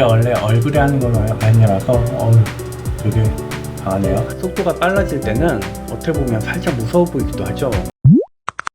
이게 원래 얼굴에 하는 건 아니라서 어우 되게 강하네요. 속도가 빨라질 때는 어떻게 보면 살짝 무서워 보이기도 하죠.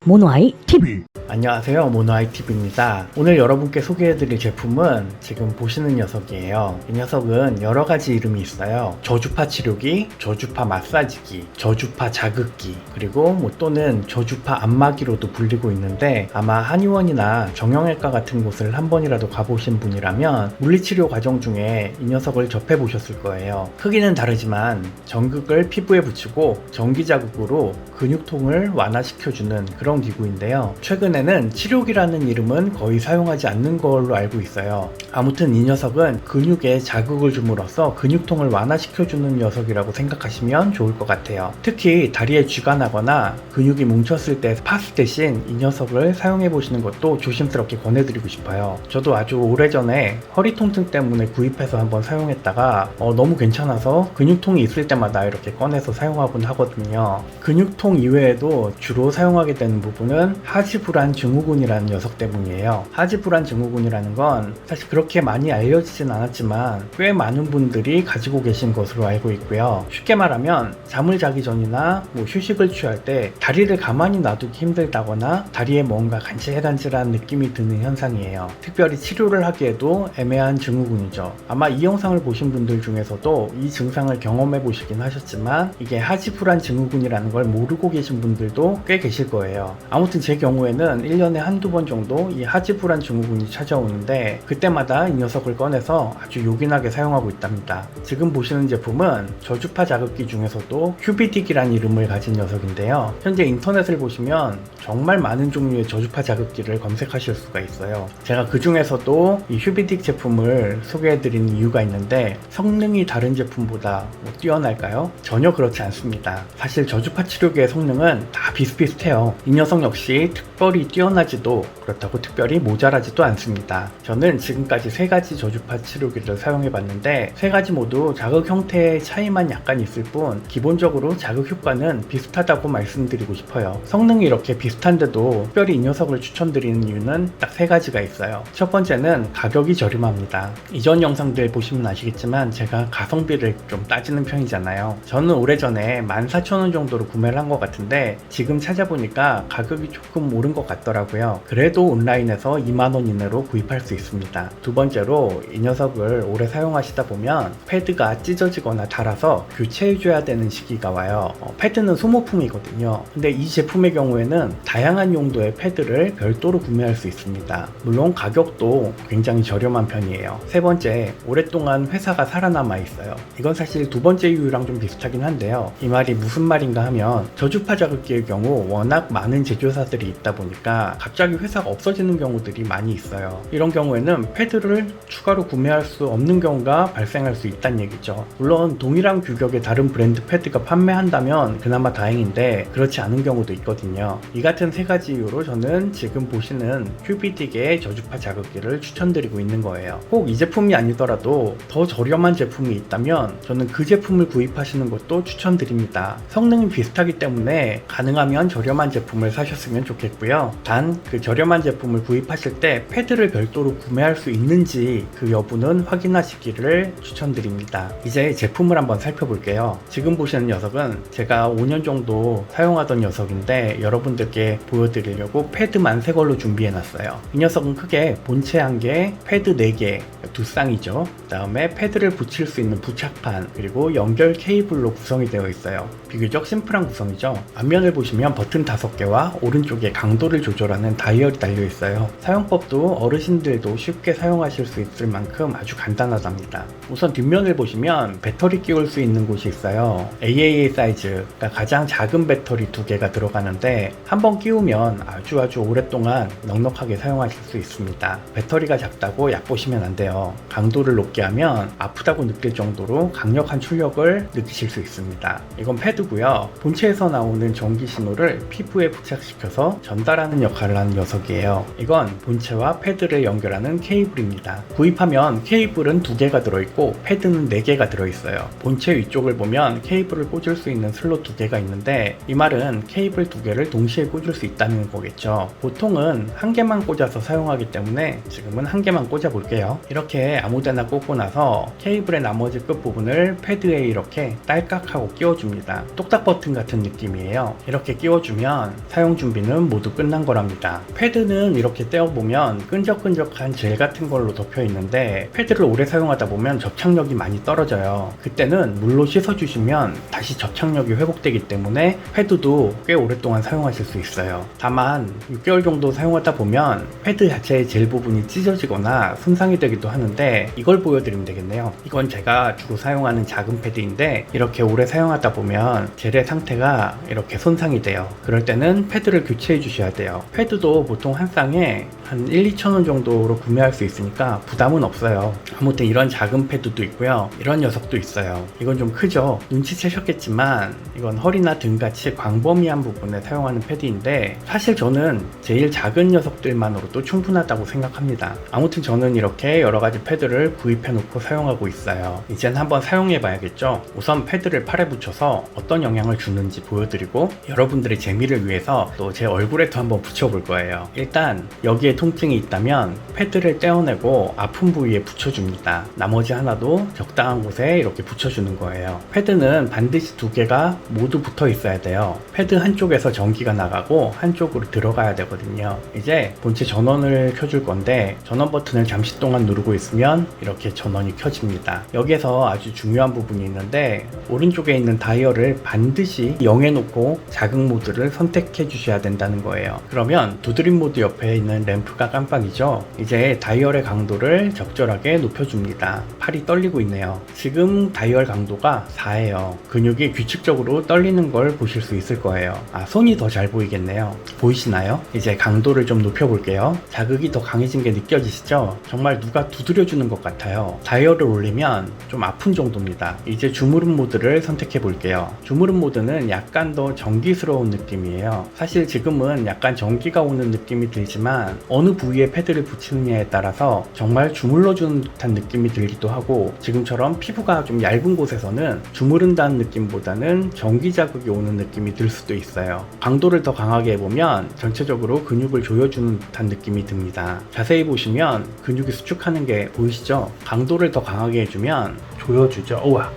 모노아이 TV 안녕하세요 모노아이TV입니다. 오늘 여러분께 소개해드릴 제품은 지금 보시는 녀석이에요. 이 녀석은 여러가지 이름이 있어요. 저주파 치료기, 저주파 마사지기, 저주파 자극기 그리고 뭐 또는 저주파 안마기로도 불리고 있는데 아마 한의원이나 정형외과 같은 곳을 한 번이라도 가보신 분이라면 물리치료 과정 중에 이 녀석을 접해 보셨을 거예요. 크기는 다르지만 전극을 피부에 붙이고 전기 자극으로 근육통을 완화시켜주는 그런 기구인데요. 최근 에는 치료기라는 이름은 거의 사용하지 않는 걸로 알고 있어요. 아무튼 이 녀석은 근육에 자극을 줌으로써 근육통을 완화시켜주는 녀석이라고 생각하시면 좋을 것 같아요. 특히 다리에 쥐가 나거나 근육이 뭉쳤을 때 파스 대신 이 녀석을 사용해 보시는 것도 조심스럽게 권해드리고 싶어요. 저도 아주 오래전에 허리 통증 때문에 구입해서 한번 사용했다가 어, 너무 괜찮아서 근육통이 있을 때마다 이렇게 꺼내서 사용하곤 하거든요. 근육통 이외에도 주로 사용하게 되는 부분은 하지불안 증후군이라는 녀석 때문이에요. 하지불안 증후군이라는 건 사실 그렇게 많이 알려지진 않았지만 꽤 많은 분들이 가지고 계신 것으로 알고 있고요. 쉽게 말하면 잠을 자기 전이나 뭐 휴식을 취할 때 다리를 가만히 놔두기 힘들다거나 다리에 뭔가 간질간질한 느낌이 드는 현상이에요. 특별히 치료를 하기에도 애매한 증후군이죠. 아마 이 영상을 보신 분들 중에서도 이 증상을 경험해 보시긴 하셨지만 이게 하지불안 증후군이라는 걸 모르고 계신 분들도 꽤 계실 거예요. 아무튼 제 경우에는 1년에 한두 번 정도 이 하지불안 증후군이 찾아오는데 그때마다 이 녀석을 꺼내서 아주 요긴하게 사용하고 있답니다. 지금 보시는 제품은 저주파 자극기 중에서도 큐비딕이라는 이름을 가진 녀석인데요. 현재 인터넷을 보시면 정말 많은 종류의 저주파 자극기를 검색하실 수가 있어요. 제가 그 중에서도 이 휴비딕 제품을 소개해드리는 이유가 있는데 성능이 다른 제품보다 뭐 뛰어날까요? 전혀 그렇지 않습니다. 사실 저주파 치료기의 성능은 다 비슷비슷해요. 이 녀석 역시 특별히 뛰어나지도 그렇다고 특별히 모자라지도 않습니다. 저는 지금까지 세 가지 저주파 치료기를 사용해 봤는데 세 가지 모두 자극 형태의 차이만 약간 있을 뿐 기본적으로 자극 효과는 비슷하다고 말씀드리고 싶어요. 성능이 이렇게 비슷한데도 특별히 이 녀석을 추천드리는 이유는 딱 세 가지가 있어요. 첫 번째는 가격이 저렴합니다. 이전 영상들 보시면 아시겠지만 제가 가성비를 좀 따지는 편이잖아요. 저는 오래전에 14,000원 정도로 구매를 한 것 같은데 지금 찾아보니까 가격이 조금 오른 것 같 더라고요. 그래도 온라인에서 2만원 이내로 구입할 수 있습니다. 두 번째로 이 녀석을 오래 사용하시다 보면 패드가 찢어지거나 닳아서 교체해줘야 되는 시기가 와요. 어, 패드는 소모품이거든요. 근데 이 제품의 경우에는 다양한 용도의 패드를 별도로 구매할 수 있습니다. 물론 가격도 굉장히 저렴한 편이에요. 세 번째, 오랫동안 회사가 살아남아 있어요. 이건 사실 두 번째 이유랑 좀 비슷하긴 한데요. 이 말이 무슨 말인가 하면 저주파 자극기의 경우 워낙 많은 제조사들이 있다 보니까 갑자기 회사가 없어지는 경우들이 많이 있어요. 이런 경우에는 패드를 추가로 구매할 수 없는 경우가 발생할 수 있다는 얘기죠. 물론 동일한 규격의 다른 브랜드 패드가 판매한다면 그나마 다행인데 그렇지 않은 경우도 있거든요. 이 같은 세 가지 이유로 저는 지금 보시는 큐비딕의 저주파 자극기를 추천드리고 있는 거예요. 꼭 이 제품이 아니더라도 더 저렴한 제품이 있다면 저는 그 제품을 구입하시는 것도 추천드립니다. 성능이 비슷하기 때문에 가능하면 저렴한 제품을 사셨으면 좋겠고요. 단 그 저렴한 제품을 구입하실 때 패드를 별도로 구매할 수 있는지 그 여부는 확인하시기를 추천드립니다. 이제 제품을 한번 살펴볼게요. 지금 보시는 녀석은 제가 5년 정도 사용하던 녀석인데 여러분들께 보여드리려고 패드만 새 걸로 준비해놨어요. 이 녀석은 크게 본체 한 개, 패드 4개, 두 쌍이죠. 그 다음에 패드를 붙일 수 있는 부착판, 그리고 연결 케이블로 구성이 되어 있어요. 비교적 심플한 구성이죠. 앞면을 보시면 버튼 5개와 오른쪽에 강도를 조절하는 다이얼이 달려 있어요. 사용법도 어르신들도 쉽게 사용하실 수 있을 만큼 아주 간단하답니다. 우선 뒷면을 보시면 배터리 끼울 수 있는 곳이 있어요. AAA 사이즈, 가 가장 작은 배터리 두 개가 들어가는데 한번 끼우면 아주 아주 오랫동안 넉넉하게 사용하실 수 있습니다. 배터리가 작다고 얕보시면 안 돼요. 강도를 높게 하면 아프다고 느낄 정도로 강력한 출력을 느끼실 수 있습니다. 이건 패드고요. 본체에서 나오는 전기 신호를 피부에 부착시켜서 전달하는 끈다는 역할을 하는 녀석이에요. 이건 본체와 패드를 연결하는 케이블입니다. 구입하면 케이블은 두 개가 들어있고 패드는 네 개가 들어있어요. 본체 위쪽을 보면 케이블을 꽂을 수 있는 슬롯 두 개가 있는데 이 말은 케이블 두 개를 동시에 꽂을 수 있다는 거겠죠. 보통은 한 개만 꽂아서 사용하기 때문에 지금은 한 개만 꽂아 볼게요. 이렇게 아무데나 꽂고 나서 케이블의 나머지 끝부분을 패드에 이렇게 딸깍하고 끼워줍니다. 똑딱 버튼 같은 느낌이에요. 이렇게 끼워주면 사용 준비는 모두 끝난 거랍니다. 패드는 이렇게 떼어보면 끈적끈적한 젤 같은 걸로 덮여 있는데 패드를 오래 사용하다 보면 접착력이 많이 떨어져요. 그때는 물로 씻어주시면 다시 접착력이 회복되기 때문에 패드도 꽤 오랫동안 사용하실 수 있어요. 다만 6개월 정도 사용하다 보면 패드 자체의 젤 부분이 찢어지거나 손상이 되기도 하는데 이걸 보여드리면 되겠네요. 이건 제가 주로 사용하는 작은 패드인데 이렇게 오래 사용하다 보면 젤의 상태가 이렇게 손상이 돼요. 그럴 때는 패드를 교체해 주셔야 돼요. 패드도 보통 한 쌍에 한 1, 2천 원 정도로 구매할 수 있으니까 부담은 없어요. 아무튼 이런 작은 패드도 있고요. 이런 녀석도 있어요. 이건 좀 크죠? 눈치채셨겠지만 이건 허리나 등 같이 광범위한 부분에 사용하는 패드인데 사실 저는 제일 작은 녀석들만으로도 충분하다고 생각합니다. 아무튼 저는 이렇게 여러 가지 패드를 구입해 놓고 사용하고 있어요. 이젠 한번 사용해 봐야겠죠? 우선 패드를 팔에 붙여서 어떤 영향을 주는지 보여드리고 여러분들의 재미를 위해서 또 제 얼굴에도 한번 붙여볼 거예요. 일단 여기에 통증이 있다면 패드를 떼어내고 아픈 부위에 붙여줍니다. 나머지 하나도 적당한 곳에 이렇게 붙여주는 거예요. 패드는 반드시 두 개가 모두 붙어 있어야 돼요. 패드 한쪽에서 전기가 나가고 한쪽으로 들어가야 되거든요. 이제 본체 전원을 켜줄 건데 전원 버튼을 잠시 동안 누르고 있으면 이렇게 전원이 켜집니다. 여기에서 아주 중요한 부분이 있는데 오른쪽에 있는 다이얼을 반드시 0에 놓고 자극 모드를 선택해 주셔야 된다는 거예요. 그러면 두드림 모드 옆에 있는 램프 가 깜빡이죠. 이제 다이얼의 강도를 적절하게 높여줍니다. 팔이 떨리고 있네요. 지금 다이얼 강도가 4예요. 근육이 규칙적으로 떨리는 걸 보실 수 있을 거예요. 아, 손이 더 잘 보이겠네요. 보이시나요? 이제 강도를 좀 높여볼게요. 자극이 더 강해진 게 느껴지시죠? 정말 누가 두드려주는 것 같아요. 다이얼을 올리면 좀 아픈 정도입니다. 이제 주무름 모드를 선택해 볼게요. 주무름 모드는 약간 더 전기스러운 느낌이에요. 사실 지금은 약간 전기가 오는 느낌이 들지만 어느 부위에 패드를 붙이느냐에 따라서 정말 주물러주는 듯한 느낌이 들기도 하고 지금처럼 피부가 좀 얇은 곳에서는 주무른다는 느낌보다는 전기 자극이 오는 느낌이 들 수도 있어요. 강도를 더 강하게 해보면 전체적으로 근육을 조여주는 듯한 느낌이 듭니다. 자세히 보시면 근육이 수축하는 게 보이시죠? 강도를 더 강하게 해주면 조여주죠. 우와.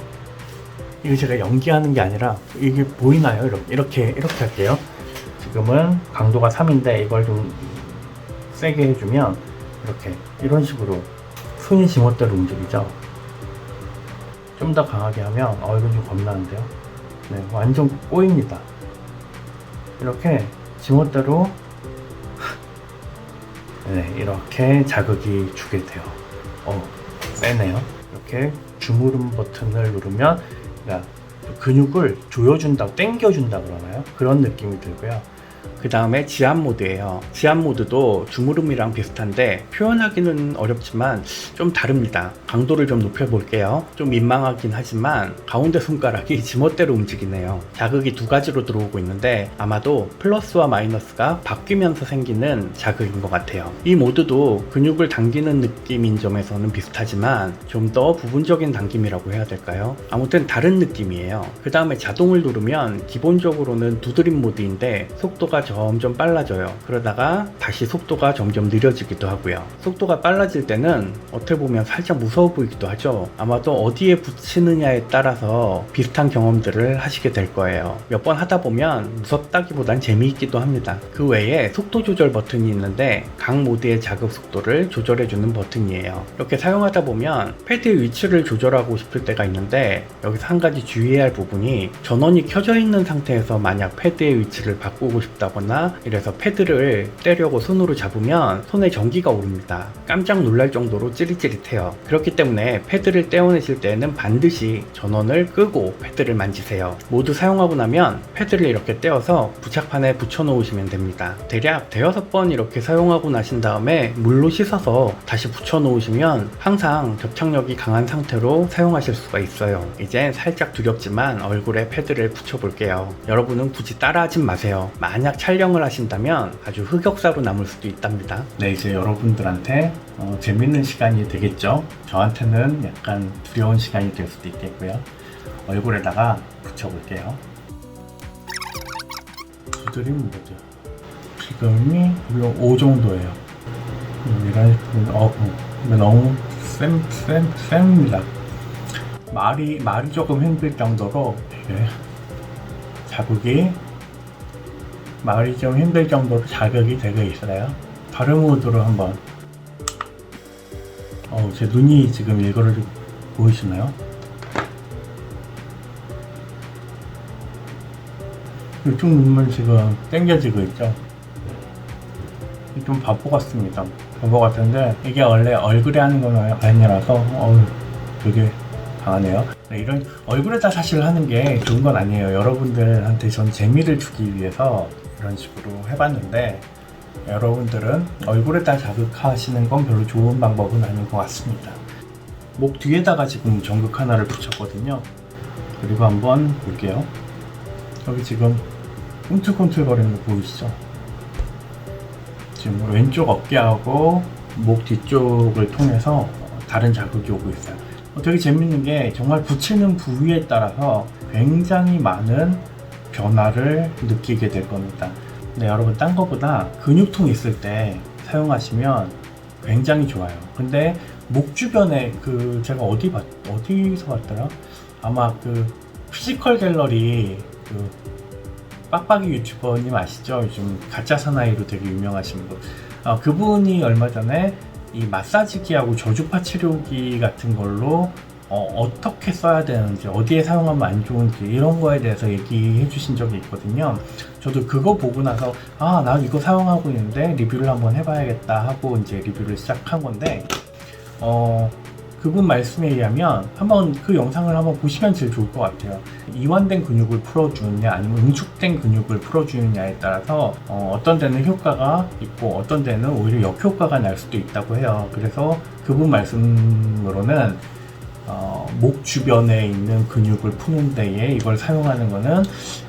이거 제가 연기하는 게 아니라 이게 보이나요? 이렇게 이렇게, 이렇게 할게요. 지금은 강도가 3인데 이걸 좀 세게 해주면 이렇게 이런 식으로 손이 지멋대로 움직이죠. 좀 더 강하게 하면 어 이건 좀 겁나는데요. 네, 완전 꼬입니다. 이렇게 지멋대로 네, 이렇게 자극이 주게 돼요. 어, 세네요. 이렇게 주무름 버튼을 누르면 그러니까 근육을 조여준다, 당겨준다 그러나요? 그런 느낌이 들고요. 그 다음에 지압 모드예요. 지압 모드도 주무름이랑 비슷한데 표현하기는 어렵지만 좀 다릅니다. 강도를 좀 높여볼게요. 좀 민망하긴 하지만 가운데 손가락이 지멋대로 움직이네요. 자극이 두 가지로 들어오고 있는데 아마도 플러스와 마이너스가 바뀌면서 생기는 자극인 것 같아요. 이 모드도 근육을 당기는 느낌인 점에서는 비슷하지만 좀 더 부분적인 당김이라고 해야 될까요? 아무튼 다른 느낌이에요. 그 다음에 자동을 누르면 기본적으로는 두드림 모드인데 속도가 점점 빨라져요. 그러다가 다시 속도가 점점 느려지기도 하고요. 속도가 빨라질 때는 어떻게 보면 살짝 무서워 보이기도 하죠. 아마도 어디에 붙이느냐에 따라서 비슷한 경험들을 하시게 될 거예요. 몇 번 하다 보면 무섭다기보단 재미있기도 합니다. 그 외에 속도 조절 버튼이 있는데 각 모드의 자극 속도를 조절해주는 버튼이에요. 이렇게 사용하다 보면 패드의 위치를 조절하고 싶을 때가 있는데 여기서 한 가지 주의해야 할 부분이 전원이 켜져 있는 상태에서 만약 패드의 위치를 바꾸고 싶다 거나 이래서 패드를 떼려고 손으로 잡으면 손에 전기가 오릅니다. 깜짝 놀랄 정도로 찌릿찌릿해요. 그렇기 때문에 패드를 떼어내실 때는 반드시 전원을 끄고 패드를 만지세요. 모두 사용하고 나면 패드를 이렇게 떼어서 부착판에 붙여 놓으시면 됩니다. 대략 대여섯 번 이렇게 사용하고 나신 다음에 물로 씻어서 다시 붙여 놓으시면 항상 접착력이 강한 상태로 사용하실 수가 있어요. 이제 살짝 두렵지만 얼굴에 패드를 붙여 볼게요. 여러분은 굳이 따라하진 마세요. 만약 촬영을 하신다면 아주 흑역사로 남을 수도 있답니다. 네, 이제 여러분들한테 어, 재밌는 시간이 되겠죠. 저한테는 약간 두려운 시간이 될 수도 있겠고요. 얼굴에다가 붙여볼게요. 두드리면 되죠. 지금이 5 정도예요. 식으로, 어, 너무 쌤, 쌤, 쌤입니다. 말이, 말이 조금 힘들 정도로 되게 자극이 말이 좀 힘들 정도로 자극이 되고 있어요. 다른 모드로 한번. 어, 제 눈이 지금 이거를 보이시나요? 이쪽 눈만 지금 땡겨지고 있죠? 좀 바보 같습니다. 바보 같은데 이게 원래 얼굴에 하는 건 아니라서 어우 되게 강하네요. 네, 이런 얼굴에다 사실 하는 게 좋은 건 아니에요. 여러분들한테 전 재미를 주기 위해서 이런 식으로 해봤는데 여러분들은 얼굴에 다 자극하시는 건 별로 좋은 방법은 아닌 것 같습니다. 목 뒤에다가 지금 전극 하나를 붙였거든요. 그리고 한번 볼게요. 여기 지금 꿈틀꿈틀 거리는 거 보이시죠? 지금 왼쪽 어깨하고 목 뒤쪽을 통해서 다른 자극이 오고 있어요. 어, 되게 재밌는 게 정말 붙이는 부위에 따라서 굉장히 많은 변화를 느끼게 될 겁니다. 근데 여러분 딴 거보다 근육통 있을 때 사용하시면 굉장히 좋아요. 근데 목 주변에 그 제가 어디 봤 어디서 봤더라? 아마 그 피지컬 갤러리 그 빡빡이 유튜버님 아시죠? 요즘 가짜 사나이로 되게 유명하신 분. 어, 그분이 얼마 전에 이 마사지기하고 저주파 치료기 같은 걸로 어, 떻게 써야 되는지, 어디에 사용하면 안 좋은지, 이런 거에 대해서 얘기해 주신 적이 있거든요. 저도 그거 보고 나서, 아, 나 이거 사용하고 있는데 리뷰를 한번 해봐야겠다 하고 이제 리뷰를 시작한 건데, 어, 그분 말씀에 의하면 한번 그 영상을 한번 보시면 제일 좋을 것 같아요. 이완된 근육을 풀어주느냐 아니면 응축된 근육을 풀어주느냐에 따라서 어, 떤 데는 효과가 있고 어떤 데는 오히려 역효과가 날 수도 있다고 해요. 그래서 그분 말씀으로는 어, 목 주변에 있는 근육을 푸는 데에 이걸 사용하는 거는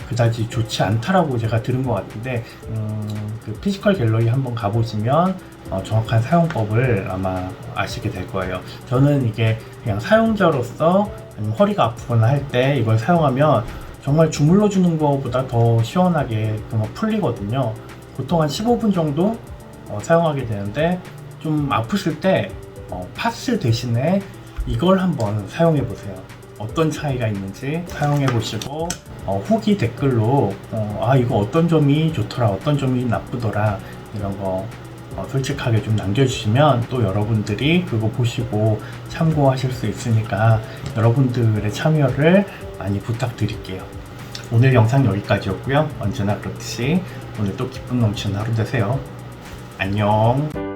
그다지 좋지 않다라고 제가 들은 것 같은데 음, 그 피지컬 갤러리 한번 가보시면 어, 정확한 사용법을 아마 아시게 될 거예요. 저는 이게 그냥 사용자로서 허리가 아프거나 할 때 이걸 사용하면 정말 주물러 주는 것보다 더 시원하게 그만 풀리거든요. 보통 한 15분 정도 어, 사용하게 되는데 좀 아프실 때 어, 파스 대신에 이걸 한번 사용해 보세요. 어떤 차이가 있는지 사용해 보시고 어, 후기 댓글로 어, 아 이거 어떤 점이 좋더라, 어떤 점이 나쁘더라 이런 거 어, 솔직하게 좀 남겨주시면 또 여러분들이 그거 보시고 참고하실 수 있으니까 여러분들의 참여를 많이 부탁드릴게요. 오늘 영상 여기까지였고요. 언제나 그렇듯이 오늘 또 기쁨 넘치는 하루 되세요. 안녕.